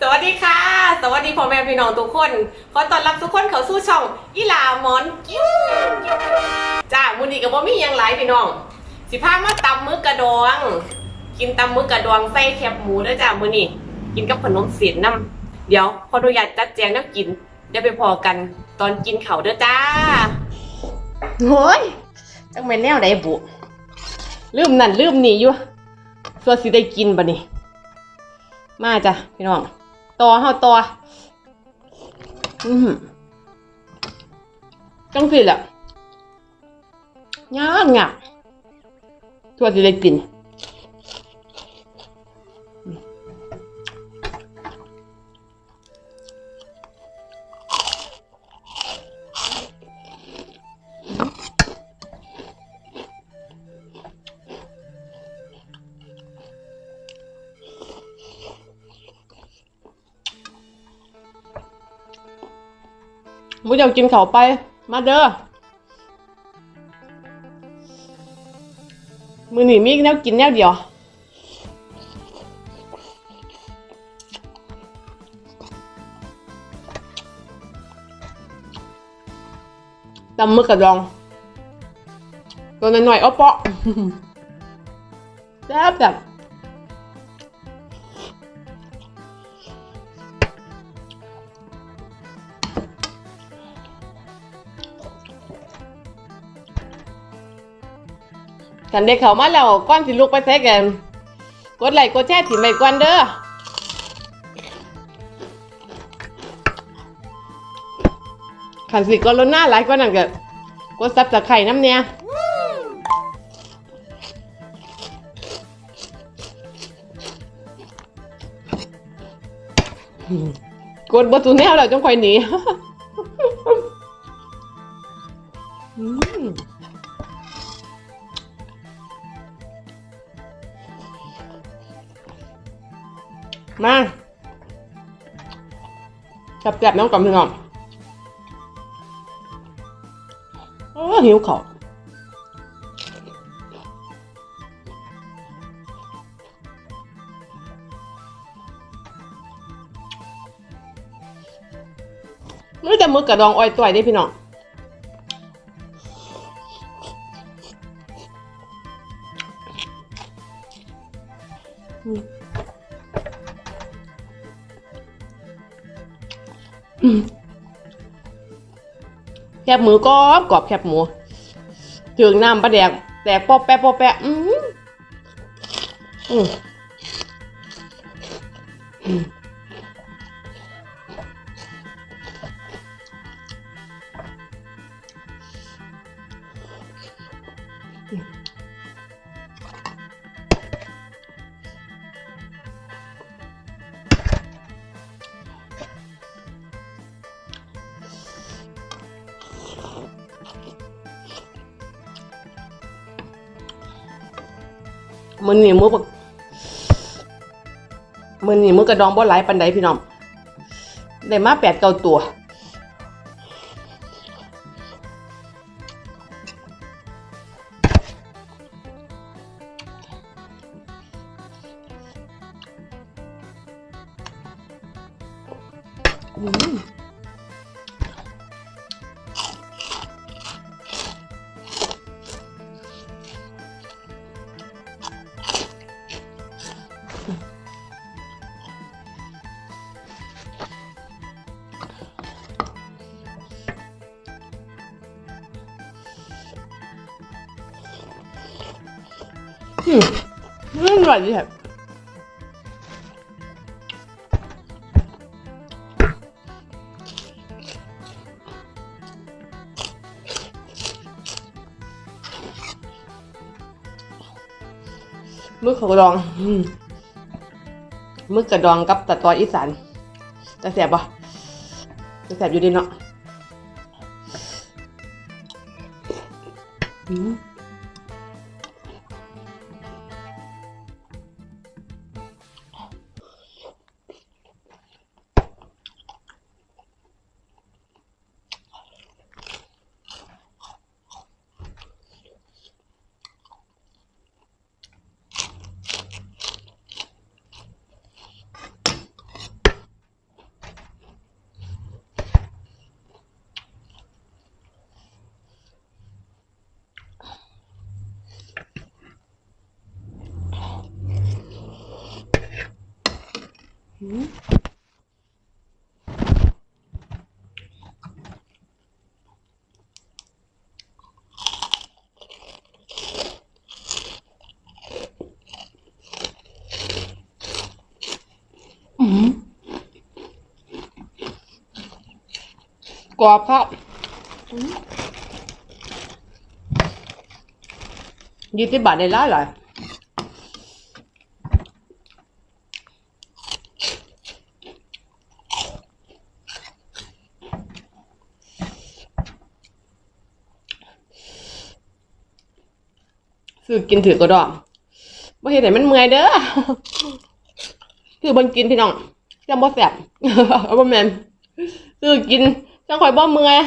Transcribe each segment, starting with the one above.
สวัสดีค่ะ สวัสดีพ่อแม่พี่น้องทุกคน ขอต้อนรับทุกคนเข้าสู่ช่องอีลาหมอนกิ้วจ้ามื้อนี้ก็บ่มียังหลายพี่น้อง สิพามาตำมื้อกระดอง กินตำมื้อกระดองใส่แคบหมูเด้อจ้ามื้อนี้กินกับขนมเสียนน้ำเดี๋ยวขออนุญาตจัดแจงแน้ำกิน เดี๋ยวไปพอกันตอนกินเข้าเด้อจ้าโอ้ยจังแม่นแนวใดบุลืมนั่นลืมนี่อยู่ส่วนสิได้กินบัดนี้ มาจ้ะพี่น้องต่อเฮาต่ออืมจังสิแหละยากงากตัวสิได้กิน มุอยากกินเขาไป มาเด้อมือหนีมีแนวกินแนวเดียว ตำมือกระดอง ตัวน้อยๆเอาเปาะแซ่บแบบ กันเด็กเขามาแล้วก้อนสิลูกไปแท้กัน กดไลค์กดแชร์ถิ่มไปก่อนเด้อขันสิก็ลดหน้าหลายกว่านั่นก็กดซับจากไข่น้ำเนี่ยกดบทูแนวแล้วจงคอยหนี มาจับๆน้องกับพี่น้องโอ้หิวเขาวไม่แต่มือกระดองอ้อยต่อยได้พี่น้องอืม แคบหมูกรอบกรอบแคบหมูถึงน้ำปลาแดกแตกปอแปะปอแปะอืมอืมอืม มันนี่มือปกมันนี่มือกระดองบ่หลายปันใดพี่น้องได้มาแปดเก้าตัว อืมอืมอร่อยดีครับมึกกระดองอืมมึกกระดองกับตะตอยอีสานจะแสบปะจะแสบอยู่ดีเนาะ กรอบครับอืมยี่สิบบาทได้ายหลยซื้อกินถือก็ดอกบ่เฮ็ดให้มันเมื่อยเด้อ คือบ่กินพี่น้องจังบ่แซ่บเอาบ่แมนซื้อกิน จังข่อยบ่เมื่อย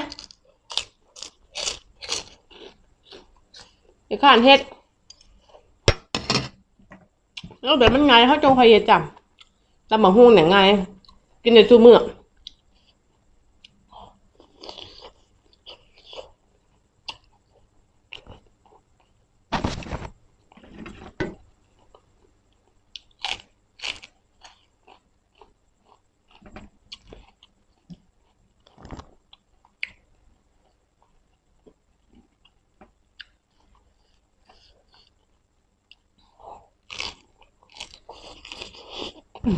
ไอ้ข้านเฮ็ดแล้วเดี๋ยวมันไงเขาจงค่อยเฮ็ดจ้ะตำบักหุ่งเนี่ยไงกินในตู้เมื้อ อื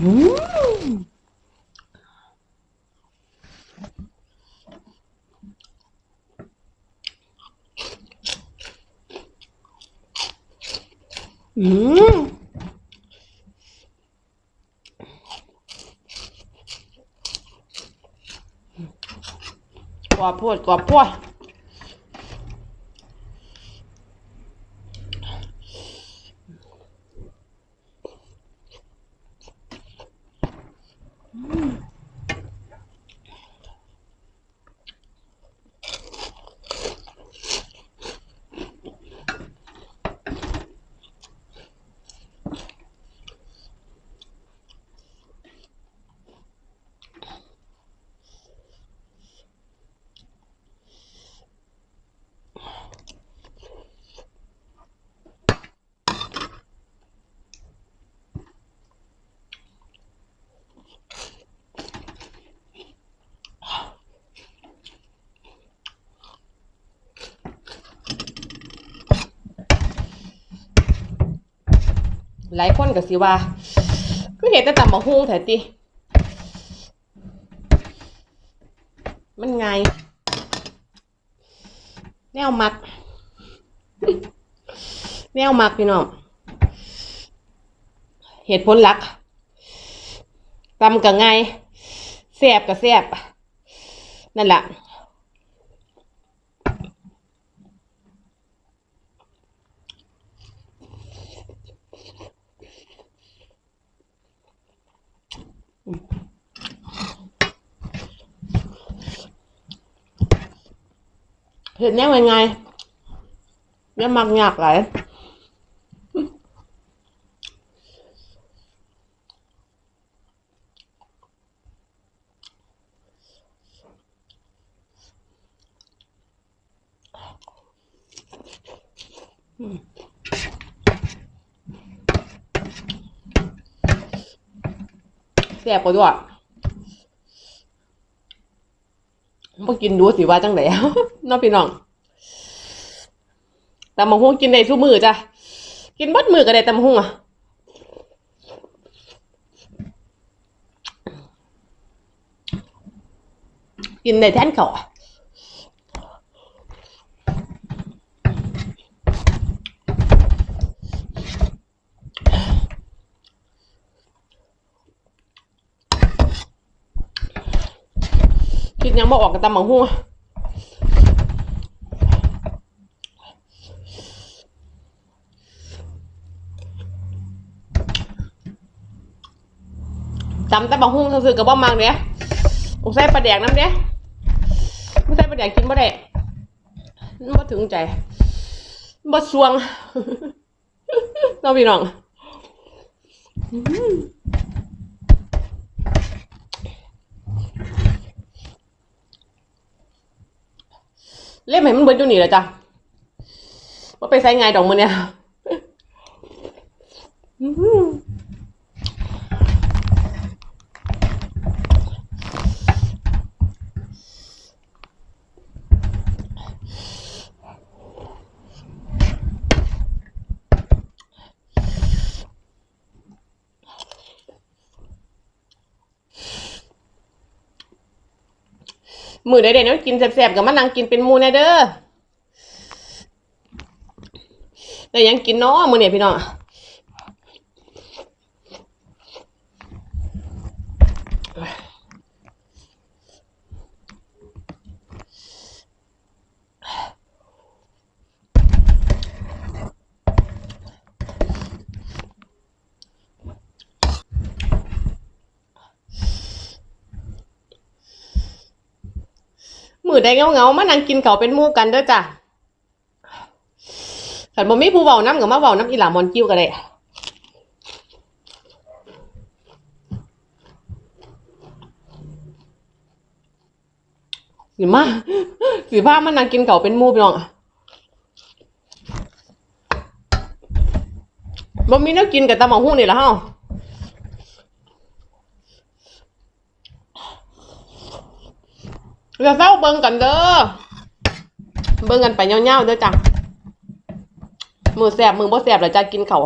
มกรอบพวดกรอบพวดห ลายคนก็สิว่าคือเห็นแต่ตำบักหุ่งแท้ติมันไง แนวมัก แนวมักพี่น้องเหตุผลหลักตำกับไงแซ่บกับแซ่บนั่นแหละ เห็นแนวยังไงเนี่ยมักยากหลายอืมแซ่บกว่าด้วย มากินดูสิว่าจังไดเน้องพี่น้องแต่มะฮุ่งกินได้ทุกมือจ้ะกินบัดมือก็ได้แต่มะฮุ่งอะกินได้แทนเขาอะคิ ดยังบ่ออกกับตำมะฮุ่งอะตำแต่บะฮุ่งซื่อกับบ่มักเด้ต้องใส่ปลาแดกน้ำเด้ไม่ใส่ปลาแดกกินบ่ได้มันบ่ถึงใจมันบ่สวงเน้องพี่น้องอื้อหือ เล่มให้มันเบิดอยู่นี่แหละจ้ะว่าไปใส่ไงายดอกมือเนี่ย มือใดๆเนาะกินแสบๆกับมานั่งกินเป็นมูแน่เด้อแต่ยังกินเนาะมือเนี่ยพี่น้อง มือใดเงาๆมานั่งกินเขาเป็นมู่กันเด้อจ้ะขันบ่มีผู้เว้าน้ำกับมาเว้าน้ำอีหลามอนกิ้วก็ได้สิมาสิพามานั่งกินเขาเป็นมู่พี่น้องบ่มีแนวกินกับตำบักหุ่งนี่ละเฮา จะเฝ้าเบิ่งกันเด้อ เบิ่งกันไปยาวๆเด้อจ้ะมือแสบมือบ่แสบแล้วจะกินเขาว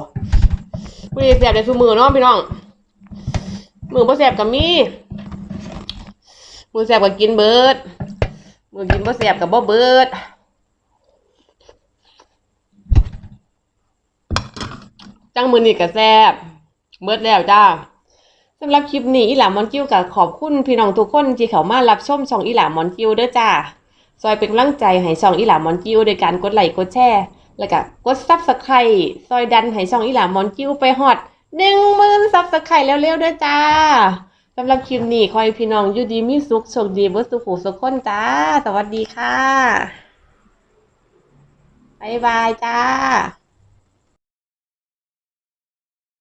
มือแสบได้ทุกมือเนาะพี่น้อง มือบ่แสบก็มี มือแสบก็กินเบิด มือกินบ่แสบก็บ่เบิดจังมือนี่ก็แสบเบิดแล้วจ้าำหรับคลิปนี้อีหลามอนกิ้วก็ขอบคุณพี่น้องทุกคนที่เข้ามารับชมช่องอีหลามอนกิ้วเด้อจ้าซอยเป็นกำลังใจให้ช่องอีหลามอนกิ้วโดยการกดไลค์กดแชร์แล้วก็กดซับสไครต์ซอยดันให้ช่องอีหลามอนกิ้วไปฮอดหนึ่งหมื่นซับสไครต์เร็วๆเด้วยจ้าสำหรับคลิปนี้ขอให้พี่น้องอยู่ดีมีสุขโชคดีเบิร์สุขสุขคนจ้า สวัสดีค่ะบ๊ายบายจ้า